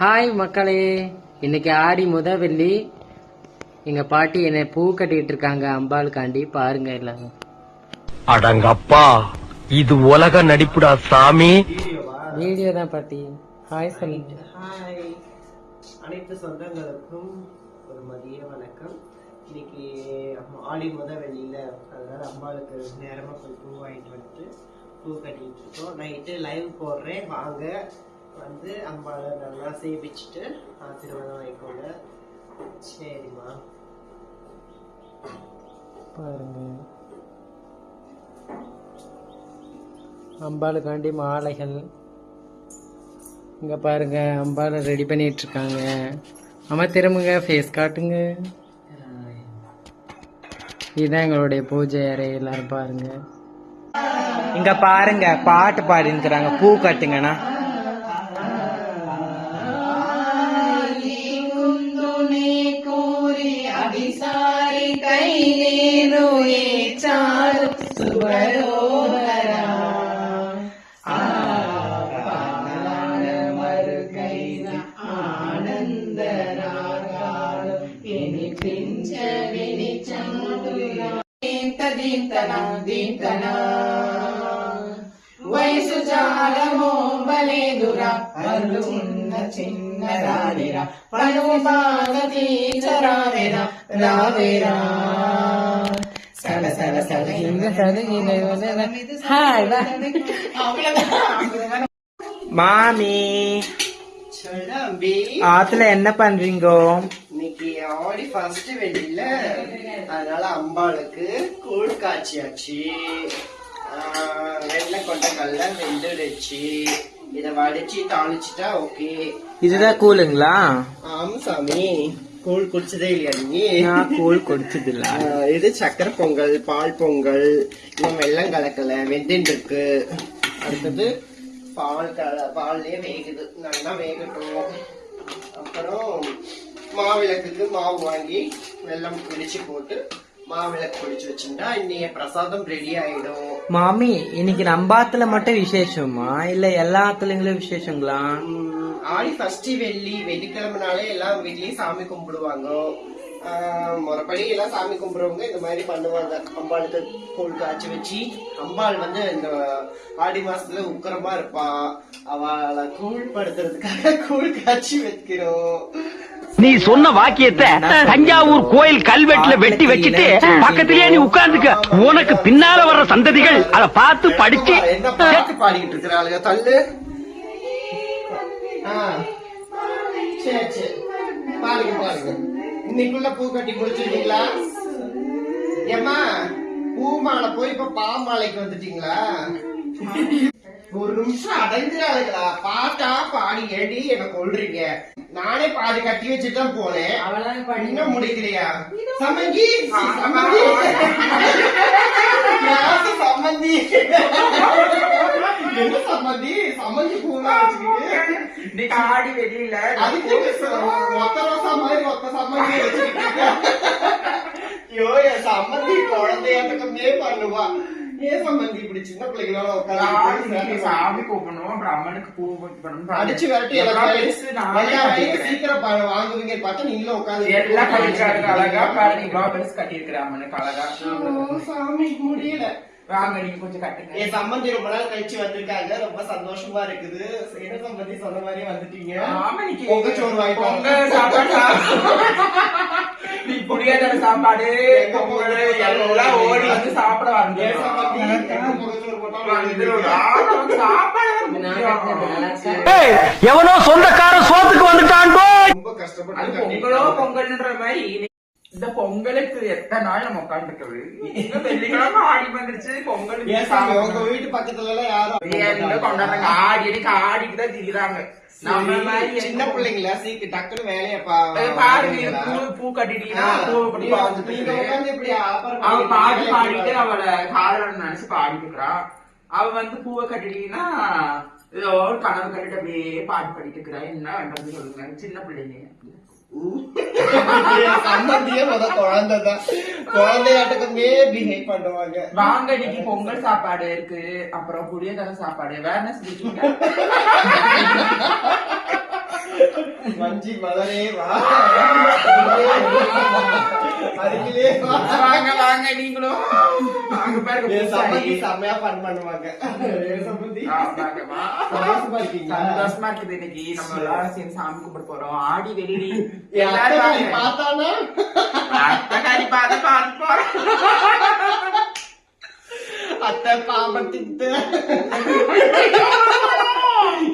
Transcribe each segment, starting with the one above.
Hi மக்களே. இன்னைக்கு ஆடி முத வெள்ளி எங்க பாட்டி என்னை பூ கட்டிட்டு இருக்காங்க அம்பாளுக்காண்டி. பாருங்க எல்லாரும். அடங்கப்பா இது உலக நடிப்புடா சாமி. வீடியோ தான் பாட்டி. ஹாய் சொல்லுங்க. ஹாய் அனைத்து சொந்தங்களுக்கும் ஒரு மதிய வணக்கம். இன்னைக்கு ஆடி முத வெளியில அதனால அம்பாளுக்கு நேரமா போய் பூ வாங்கிட்டு வந்துட்டு பூ கட்டிட்டு இருக்கோம். நைட்டு லைவ் போடுறேன். வாங்க. வந்து அம்பாளை நல்லா சேவிச்சுட்டு ஆசீர்வாதம் வாங்கிக்கோங்க சரிம்மா. பாருங்க. அம்பாளுக்காண்டி மாலைகள். இங்கே பாருங்க அம்பாளை ரெடி பண்ணிட்டு இருக்காங்க அம்மா திரும்புங்க ஃபேஸ் காட்டுங்க. இதுதான் எங்களுடைய பூஜை அறை எல்லாரும் பாருங்க. இங்க பாருங்க பாட்டு பாடினுக்கிறாங்க பூ கட்டுங்கண்ணா. மாமி. சொல்லாம்பி ஆத்துல என்ன பண்றீங்கோ? இன்னைக்கு ஆடி ஃபர்ஸ்ட் வெளியில அதனால அம்பாளுக்கு கூழ் காய்ச்சியாச்சு. ஆஹ், வெள்ளை கொண்ட கல்ல வெந்துடுச்சு. இத வடிச்சு தாளிச்சுட்டா ஓகே. இதுதான் கூலுங்களா ஆமா சாமி. கூழ் குடிச்சதே இல்லையா நீ? நான் கூழ் குடிச்சது இல்ல இது சக்கரை பொங்கல் பால் பொங்கல் இன்னும் வெள்ளம் கலக்கல வெந்துட்டு இருக்கு. அடுத்தது பால் கல பால்லயே வேகுது. நல்லா வேகட்டும். அப்புறம் மாவிளக்குக்கு மாவு வாங்கி வெல்லம் பிடிச்சு போட்டு மாவிளக்கு பிடிச்சு வச்சுட்டா இன்னைய பிரசாதம் ரெடி ஆயிடும். மாமி இன்னைக்கு நம்பாத்துல மட்டும் விசேஷமா? இல்ல எல்லா ஆத்துலங்களும் விசேஷங்களா? ஆடி ஃபர்ஸ்ட் வெள்ளி வெள்ளிக்கிழமைனாலே எல்லாம் வீட்லயும் சாமி கும்பிடுவாங்க. முறைப்படி எல்லாம் சாமி கும்பிடுறவங்க இந்த மாதிரி பண்ணுவாங்க. அம்பாளுக்கு கூழ் காய்ச்சி வச்சு அம்பாள் வந்து இந்த ஆடி மாசத்துல உக்கரமா இருப்பா. அவளை கூழ் படுத்துறதுக்காக கூழ் காய்ச்சி வைக்கிறோம். நீ சொன்ன வாக்கியத்தை தஞ்சாவூர் கோயில் கல்வெட்டுல வெட்டி வச்சுட்டு பக்கத்திலேயே நீ உட்கார்ந்துக்க. உனக்கு பின்னால வர்ற சந்ததிகள் அதை பார்த்து படிச்சு பாடிக்கிட்டு இருக்கிறாளுங்க தள்ளு. ஆ, சரி சரி பாருங்க பாருங்க. இன்னைக்குள்ள பூ கட்டி முடிச்சிருக்கீங்களா? ஏம்மா பூ மாலை போய் இப்ப பாமாலைக்கு வந்துட்டீங்களா? ஒரு நிமிஷம் அடைஞ்சிடாதுங்களா பாட்டா பாடி ஏடி என்ன கொள்றீங்க நானே பாதி கட்டி வச்சுட்டு தான் போனேன் இன்னும் முடிக்கலையா சமங்கி சமங்கி யாரு சம்மந்தி. என்ன சம்மந்தி? சம்மந்தி பூலாம் வச்சுக்கிட்டு. ஆடி வெளியில. அதுக்கு ஒத்த ரோசா மாதிரி ஒத்த சம்மந்தி வச்சுக்கிட்டு. ஐயோ என் சம்மந்தி குழந்தையாட்டமே பண்ணுவா. ஏன் சம்மந்தி இப்படி சின்ன பிள்ளைகளோட உட்காந்து சாமி கூப்பிடணும் அப்புறம் அம்மனுக்கு பூ வைக்கணும் அடிச்சு விரட்டி எல்லா வேலையும் எல்லா வேலையும் சீக்கிரம் வாங்குவீங்கன்னு பார்த்தா நீங்களும் உட்காந்து எல்லாம் அழகா பாருங்க இவ்வளவு பெருசு கட்டியிருக்கிற அம்மனுக்கு அழகா. சாமி முடியல. வாங்க நீங்க கொஞ்சம் கட்டுங்க. என் சம்பந்தி ரொம்ப நாள் கழிச்சு வந்திருக்காங்க ரொம்ப சந்தோஷமா இருக்குது. என்ன சம்பந்தி சொன்ன மாதிரியே வந்துட்டீங்க. ஆமா, சோறு வாங்கிட்டு நீ சாப்பாடு. பொங்கல் எல்லாம் ஓடி வந்து சாப்பிட வந்து எவனோ சொந்தக்கார சோத்துக்கு வந்துட்டான்டோ ரொம்ப கஷ்டப்பட்டு பொங்கலோ பொங்கல்ன்ற மாதிரி. இந்த பொங்கலுக்கு எத்தனை நாள் நம்ம உட்காந்துருக்கிறது வெள்ளிக்கிழமை ஆடி வந்துருச்சு உங்க வீட்டு பக்கத்துல எல்லாம் யாரும் கொண்டாடுறாங்க ஆடி அடிக்கு ஆடிக்கு தான் தீராங்க நம்ம மாதிரி சின்ன பிள்ளைங்களா. சீக்கிரம் டக்குனு வேலையை பா- பாருங்க பூ பூ கட்டிட்டீங்கன்னா அவ பாடி பாடிட்டு. அவளை காதலன் நினைச்சு பாடிட்டு இருக்கிறான் அவ வந்து பூவை கட்டிட்டீங்கன்னா ஏதோ ஒரு கனவு கட்டிட்டு அப்படியே பாட்டு பாடிட்டு இருக்கிறா. என்ன பண்றது சொல்லுங்க. சின்ன பிள்ளைங்க. சம்பந்தியே முத குழந்தைதான் பிஹேவ் பண்ணுவாங்க வாங்க இன்னைக்கு பொங்கல் சாப்பாடு இருக்கு அப்புறம் புளியதர சாப்பாடு செஞ்சுட்டீங்க வஞ்சி மலரே வா. வாங்க வாங்க நீங்களும். வாங்க பாருங்க. செம்மையா ஃபன் பண்ணுவாங்க. சந்தோஷமா சந்தோஷமா இருக்குது இன்னைக்கு. நம்ம எல்லாரும் சேர்ந்து சாமி கும்பிட போறோம். ஆடி வெள்ளி. எல்லாரும். பார்த்தானா? அத்தகாரி பார்த்து பார்த்து போறோம். அத்தை பாம்பத்திட்டு ஓம்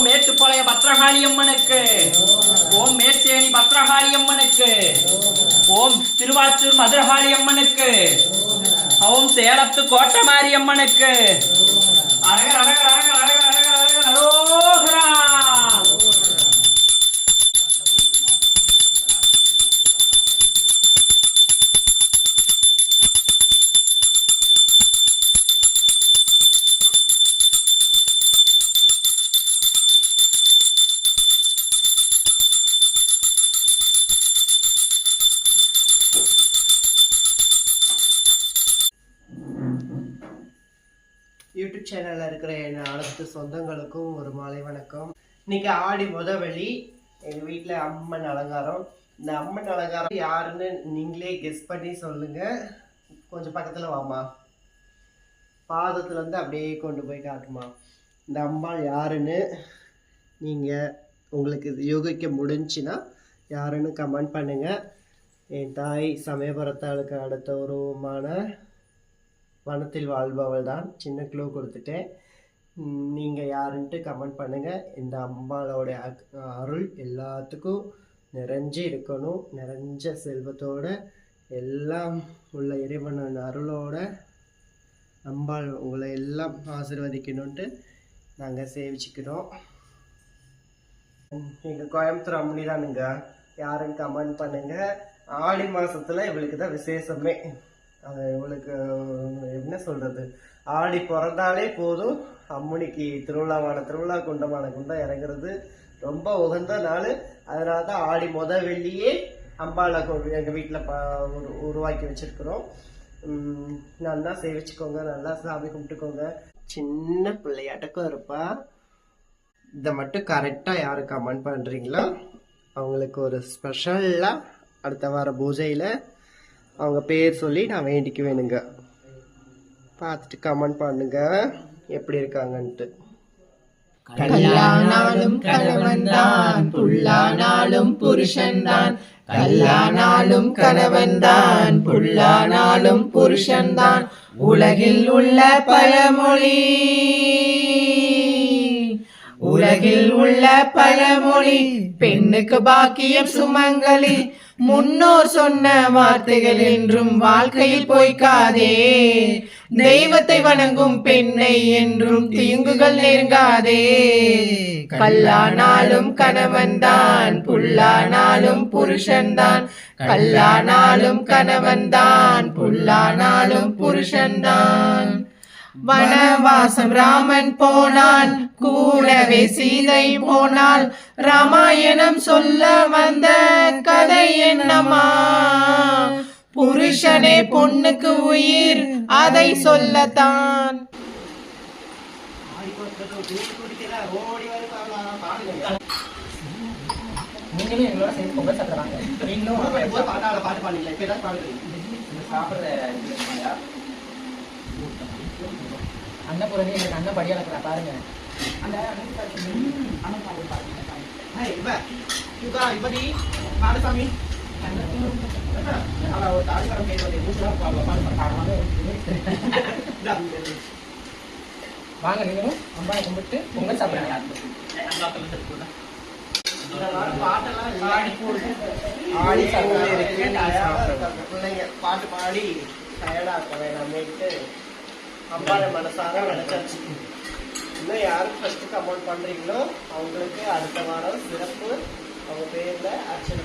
ஓம் மேட்டுப்பாளைய பத்ரகாளி அம்மனுக்கு. ஓம் மேச்சேனி பத்ரகாளி அம்மனுக்கு. ஓம் திருவாச்சூர் மதுரகாளி அம்மனுக்கு. ஓம் சேலத்து கோட்டமாரி அம்மனுக்கு. சொந்தங்களுக்கும் ஒரு மாலை வணக்கம். இன்னைக்கு ஆடி முத வழி எங்க வீட்டுல அம்மன் அலங்காரம். இந்த அம்மன் அலங்காரம் யாருன்னு நீங்களே கெஸ் பண்ணி சொல்லுங்க. கொஞ்சம் பக்கத்துல வாமா பாதத்துல இருந்து அப்படியே கொண்டு போய் காட்டுமா இந்த அம்பாள் யாருன்னு நீங்க உங்களுக்கு யோகிக்க யூகிக்க முடிஞ்சுன்னா யாருன்னு கமெண்ட் பண்ணுங்க. என் தாய் சமயபுரத்தாளுக்கு அடுத்த உருவமான வனத்தில் வாழ்பவள் தான் சின்ன க்ளூ கொடுத்துட்டேன். நீங்கள் யாருன்ட்டு கமெண்ட் பண்ணுங்கள் இந்த அம்மாளோட அக்- அருள் எல்லாத்துக்கும் நிறைஞ்சு இருக்கணும். நிறைஞ்ச செல்வத்தோட எல்லாம் உள்ள இறைவனோட அருளோட அம்பாள் உங்களை எல்லாம் ஆசிர்வதிக்கணுன்ட்டு நாங்கள் சேவிச்சுக்கிறோம். எங்கள் கோயம்புத்தூர் அம்மனி தானுங்க. யாருன்னு கமெண்ட் பண்ணுங்கள் ஆடி மாதத்தில் இவளுக்கு தான் விசேஷமே. அது இவளுக்கு என்ன சொல்கிறது ஆடி பிறந்தாலே போதும். அம்மனிக்கு திருவிழாவான திருவிழா குண்டமான குண்டம் இறங்குறது ரொம்ப உகந்த நாள். அதனால தான் ஆடி முத வெள்ளியே அம்பாளை எங்கள் வீட்டில் ப உரு- உருவாக்கி வச்சுருக்குறோம். நல்லா சேவிச்சுக்கோங்க நல்லா சாமி கும்பிட்டுக்கோங்க. சின்ன பிள்ளையாட்டக்கும் இருப்பா. இதை மட்டும் கரெக்டாக யார் கமெண்ட் பண்ணுறீங்களோ அவங்களுக்கு ஒரு ஸ்பெஷலாக அடுத்த வார பூஜையில் அவங்க பேர் சொல்லி நான் வேண்டிக்கு வேணுங்க பார்த்துட்டு கமெண்ட் பண்ணுங்கள் எப்படி இருக்காங்கன்ட்டு. கல்லானாலும் கணவன்தான் புல்லானாலும் புருஷன் புருஷன்தான் கல்லானாலும் கணவன்தான் புல்லானாலும் புருஷன் தான். உலகில் உள்ள பழமொழி உலகில் உள்ள பழமொழி பெண்ணுக்கு பாக்கியம் சுமங்கலி. முன்னோர் சொன்ன வார்த்தைகள் என்றும் வாழ்க்கையில் பொய்க்காதே. தெய்வத்தை வணங்கும் பெண்ணை என்றும் தீங்குகள் நெருங்காதே. கல்லானாலும் கணவன்தான் புல்லானாலும் புருஷன்தான். கல்லானாலும் கணவன்தான் புல்லானாலும் புருஷன்தான். வனவாசம் ராமன் போனான் கூடவே சீதை போனாள். ராமாயணம் சொல்ல வந்த கதை என்னமா புருஷனே பொண்ணுக்கு உயிர் அதை சொல்லத்தான். நீங்களும் எங்களோட சேர்ந்து பொங்கல் சாப்பிடுறாங்க நீங்களும் பாட்டாள பாட்டு பாடுங்களேன் இப்போ ஏதாவது சாப்பிடுற அன்னபூரணி எங்களுக்கு அண்ணன் படியா இருக்கிறா பாருங்க அந்த அண்ணன் பாடு பாருங்க இவ பாடுவாங்க இந்தா. வாங்க நீங்களும் அம்பாவை கும்பிட்டு பொங்கல் சாப்பிடுங்க. ஆடி இருக்க பிள்ளைங்க பாட்டு பாடி டயர்டா இருக்க வேணாமேட்டு அம்பாவை மனசார நினைச்சாச்சு. இன்னும் யாரும் ஃபர்ஸ்ட் கமெண்ட் பண்றீங்களோ அவங்களுக்கு அடுத்த வாரம் சிறப்பு. அவங்க பேர்ல அர்ச்சனை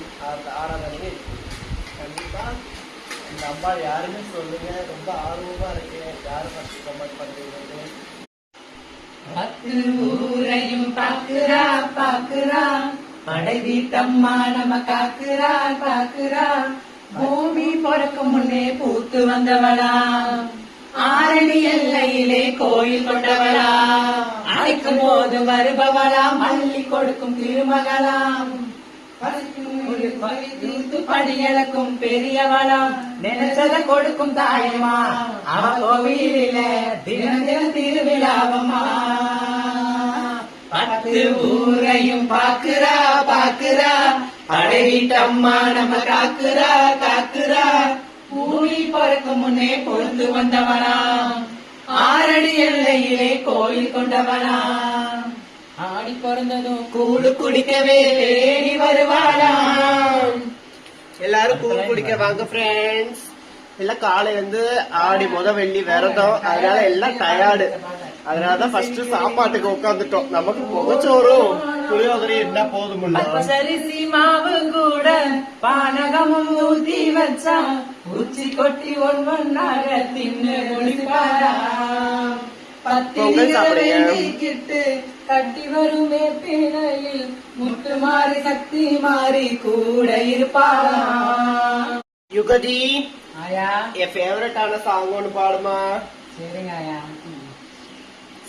ஆராதனை இருக்கு. கண்டிப்பா இந்த அம்மா யாருன்னு சொல்லுங்க. ரொம்ப ஆர்வமா இருக்கு. யாரும் ஃபர்ஸ்ட் கமெண்ட் பண்றீங்கன்னு. பத்து ஊரையும் பாக்குறா பாக்குறா படை வீட்டம்மா நம்ம காக்குறா காக்குறா. பூமி பிறக்கும் முன்னே பூத்து வந்தவளா. ஆரணி எல்லையிலே கோயில் கொண்டவளா. அழைக்கும் போது வருபவளா மல்லி கொடுக்கும் திருமகளாம் படியளக்கும் பெரியவளாம் நினைச்சத கொடுக்கும் தாயமா அவ கோவிலில தினம் தினம் திருவிழாவம்மா. பத்து ஊரையும் பாக்குறா பாக்குறா படையிட்டம்மா நம்ம காக்குறா காக்குறா. பூமி பறக்கும் முன்னே பொழுது வந்தவனா ஆரடி எல்லையிலே கோயில் கொண்டவனா ஆடி பிறந்ததும் கூடு குடிக்கவே தேடி வருவாளா எல்லாரும் கூழ் குடிக்க வாங்க ஃப்ரெண்ட்ஸ் எல்லாம் காலை வந்து ஆடி முத வெள்ளி விரதம். அதனால எல்லாம் டயர்டு அதனாலதான் ஃபர்ஸ்ட் சாப்பாட்டுக்கு உட்காந்துட்டோம் நமக்கு புகச்சோறும் புளியோதரை என்ன போதும் பச்சரிசி மாவு கூட பானகமும் ஊத்தி வச்சா உச்சி கொட்டி ஒன்னொன்னாக தின்னு சாப்பிடுங்க. பத்திரிக்கிட்டு கட்டி வரும் வேப்பினையில் முட்டு மாறி சக்தி மாறி கூட இருப்பாரா? யுகதி என் ஃபேவரட்டான சாங் ஒன்று பாடுமா? சரிங்க ஆயா.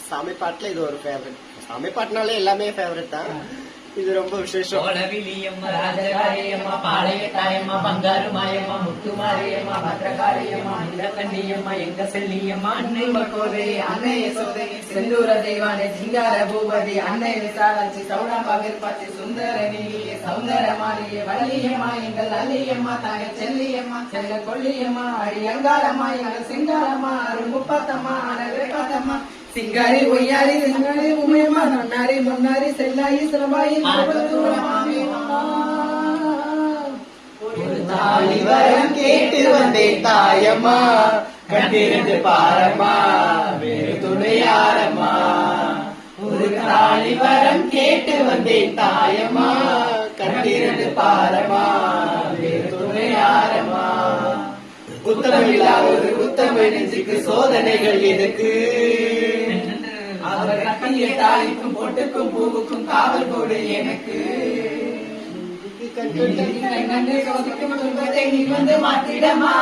சாமி பாட்டுல இது ஒரு ஃபேவரட் சாமி பாட்டுனாலே எல்லாமே ஃபேவரட் தான். இது ரொம்ப விசேஷம். கோலவிலியம்மா ராஜகாரியம்மா பாளையத்தாயம்மா பங்காரு மாயம்மா முத்து பத்ரகாரியம்மா இந்தக்கண்ணியம்மா எங்க செல்லியம்மா அன்னை மக்கோதே அன்னை யசோதை செந்தூர தெய்வானை சிங்கார பூபதி அன்னை விசாலாட்சி சௌடாம்பா விருப்பாச்சி சுந்தர நீலியே சௌந்தர மாலியே வள்ளியம்மா எங்கள் அல்லியம்மா தாய செல்லியம்மா செல்ல கொல்லியம்மா அடி அங்காளம்மா எங்கள் சிங்காரம்மா அருமுப்பாத்தம்மா அனவேப்பாத்தம்மா சிங்காரி ஒய்யாரி சிங்காரி உமையம்மா நன்னாரி மன்னாரி செல்லாயி சிரமாயி ஒரு தாலி வரம் கேட்டு வந்தேன் தாயம்மா. கண்டிருந்து பாரம்மா வேறு துணையாரம்மா ஒரு தாலி வரம் கேட்டு வந்தேன் தாயம்மா. கண்டிருந்து பாரம்மா வேறு துணையாரம்மா குத்தமில்லா ஒரு குத்தமிழ் நெஞ்சுக்கு சோதனைகள் எதுக்கு? அவர் கட்டிய தாலிக்கும் பொட்டுக்கும் பூவுக்கும் காவல் போடு எனக்கு. நீ வந்து மாத்திடமா?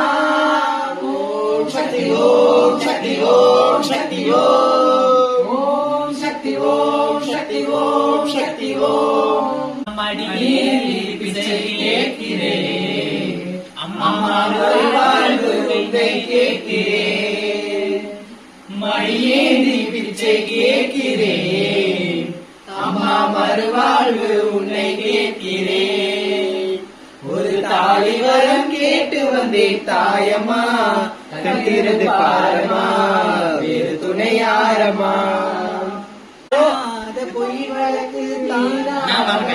ஓம் சக்தி ஓம் சக்தி ஓம் சக்தி ஓம் சக்தி ஓம் சக்தி ஓம் சக்தி ஓம் மடியே பிச்சை கேட்கிறேன் அம்மா வாழ்வு உன்னை கேட்கிறேன் மடியேந்தி பிச்சை கேட்கிறேன். அம்மா மறுவாழ்வு உன்னை கேட்கிறேன். ஒரு தாலி வரம் கேட்டு வந்தேன் தாயம்மா. கண்டிருந்து பாரம்மா வேறு துணையாரம்மா பொய் வழக்கு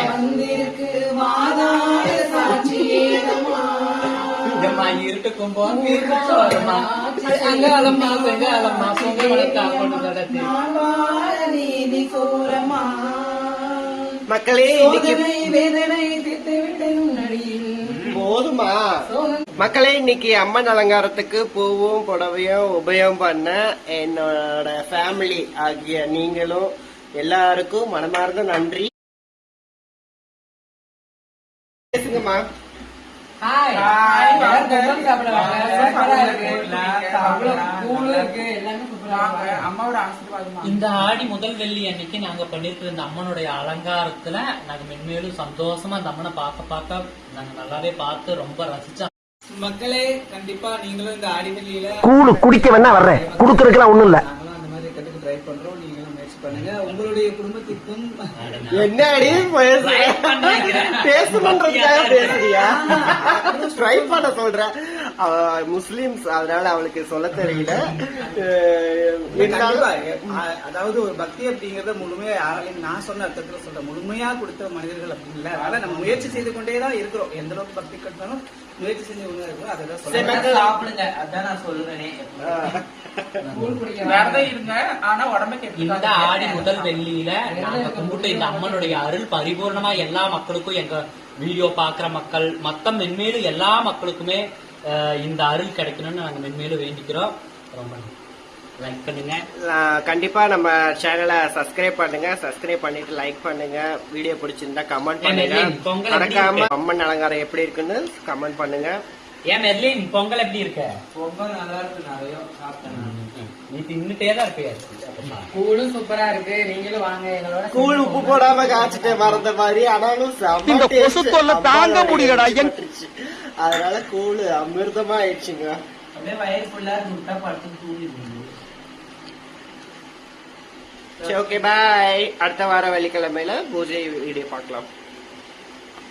வந்திருக்கு வாதாட சாட்சி ஏதம்மா. இருட்டுக்கும் போது நீதி கூறமா மக்களே போதுமா? மக்களே இன்னைக்கு அம்மன் அலங்காரத்துக்கு பூவும் புடவையும் உபயோகம் பண்ண என்னோட ஃபேமிலி ஆகிய நீங்களும் எல்லாருக்கும் மனமார்ந்த நன்றி. பேசுங்கம்மா. ஹாய் எல்லாரும் பொங்கல் சாப்பிட வாங்க. சூப்பரா இருக்கு. அவ்வளவு கூலு இருக்கு. எல்லாமே சூப்பரா வாங்க, இருக்கு அம்மாவோட ஆசீர்வாதமா? இந்த ஆடி முதல் வெள்ளி அன்னைக்கு நாங்க பண்ணிருக்கிற இந்த அம்மனுடைய அலங்காரத்துல நாங்க மென்மேலும் சந்தோஷமா அந்த அம்மனை பார்க்க பார்க்க நாங்க நல்லாவே பார்த்து ரொம்ப ரசிச்சோம் மக்களே கண்டிப்பா நீங்களும் இந்த ஆடிவெளியில கூழு குடிக்க வேணா வர்றேன். குடுக்கறதுக்கெல்லாம் ஒண்ணும் இல்ல நாங்களும் அந்த மாதிரி கட்டுக்கு ட்ரை பண்றோம் நீங்களும் முயற்சி பண்ணுங்க. உங்களுடைய குடும்பத்திற்கும் என்னடி பேசணுன்றதுக்காக பேசுறியா? ட்ரை பண்ண சொல்ற. அவ முஸ்லிம்ஸ் அதனால அவளுக்கு சொல்ல தெரியல. அதாவது ஒரு பக்தி அப்படிங்கறத முழுமையா யாராலையும் நான் சொன்ன அர்த்தத்துல சொல்றேன். முழுமையா கொடுத்த மனிதர்கள் அப்படின்னு இல்ல. அதனால நம்ம முயற்சி செய்து கொண்டே தான் இருக்கிறோம். எந்த அளவுக்கு பக்தி கட்டாலும் முயற்சி செஞ்சு கொண்டே இருக்கிறோம். அதை தான் சொல்றேன். அதான் நான் சொல்லுவேனே விரதம் ஆனா இந்த ஆடி முதல் வெள்ளியில நாங்க கும்பிட்டு இந்த அம்மனுடைய அருள் பரிபூர்ணமா எல்லா மக்களுக்கும் எங்க வீடியோ பாக்குற மக்கள் மொத்தம் மென்மேலும் எல்லா மக்களுக்குமே இந்த அருள் கிடைக்கணும்னு நாங்க மென்மேலும் வேண்டிக்கிறோம். ரொம்ப லைக் பண்ணுங்க. அஹ், கண்டிப்பா நம்ம சேனலை சப்ஸ்கிரைப் பண்ணுங்க. சப்ஸ்கிரைப் பண்ணிட்டு லைக் பண்ணுங்க. வீடியோ பிடிச்சிருந்தா கமெண்ட் பண்ணுங்க. மறக்காம? அம்மன் அலங்காரம் எப்படி இருக்குன்னு கமெண்ட் பண்ணுங்க. ஏன் மெர்லின் பொங்கல் எப்படி இருக்க? பொங்கல் நல்லா இருக்கு நிறைய சாப்பிட்டேன் நீ தின்னுட்டே தான் இருப்பியா? கூழும் சூப்பரா இருக்கு. நீங்களும் வாங்க எங்களோட கூழ் உப்பு போடாம காய்ச்சிட்டு மறந்த மாதிரி ஆனாலும் இந்த. கொசு தொல்லை தாங்க முடியலடா. அதனால கூழ் அமிர்தமா ஆயிடுச்சுங்க அப்படியே வயிறு ஃபுல்லா முட்டை படுத்து தூங்கிடுங்க சரி ஓகே பாய் அடுத்த வாரம் வெள்ளிக்கிழமையில பூஜை வீடியோ பார்க்கலாம்.